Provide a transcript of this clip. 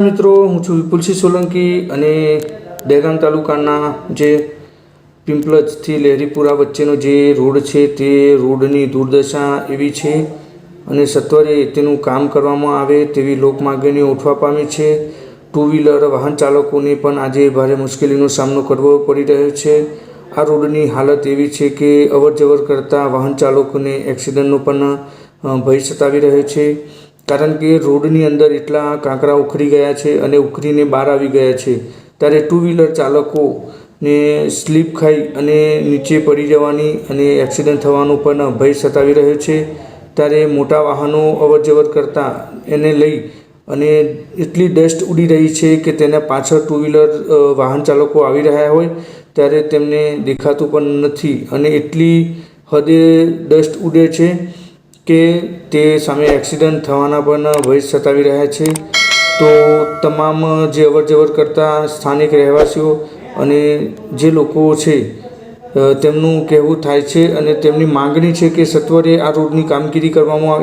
મિત્રો, હું છું વિપુલસિંહ સોલંકી અને દહેગામ તાલુકાના જે પિંપલજથી લહેરીપુરા વચ્ચેનો જે રોડ છે તે રોડની દુર્દશા એવી છે અને સત્વરે તેનું કામ કરવામાં આવે તેવી લોકમાગણીઓ ઉઠવા પામી છે. ટુ વ્હીલર વાહન ચાલકોને પણ આજે ભારે મુશ્કેલીનો સામનો કરવો પડી રહ્યો છે. આ રોડની હાલત એવી છે કે અવર જવર કરતા વાહન ચાલકોને એક્સિડન્ટનો પણ ભય સતાવી રહ્યો છે. કારણ કે રોડની અંદર એટલા કાંકરા ઉખડી ગયા છે અને ઉખડીને બહાર આવી ગયા છે. ત્યારે ટુ વ્હીલર ચાલકોને સ્લીપ ખાઈ અને નીચે પડી જવાની અને એક્સિડન્ટ થવાનો પણ ભય સતાવી રહ્યો છે. ત્યારે મોટા વાહનો અવર જવર કરતાં એને લઈ અને એટલી ડસ્ટ ઉડી રહી છે કે તેના પાછળ ટુ વ્હીલર વાહન ચાલકો આવી રહ્યા હોય ત્યારે તેમને દેખાતું પણ નથી અને એટલી હદે ડસ્ટ ઉડે છે કે તે સામે એક્સિડન્ટ થવાના પણ ભય સતાવી રહ્યા છે. તો તમામ જે અવર જવર કરતા સ્થાનિક રહેવાસીઓ અને જે લોકો છે તેમનું કહેવું થાય છે અને તેમની માંગણી છે કે સત્વરે આ રોડની કામગીરી કરવામાં આવે.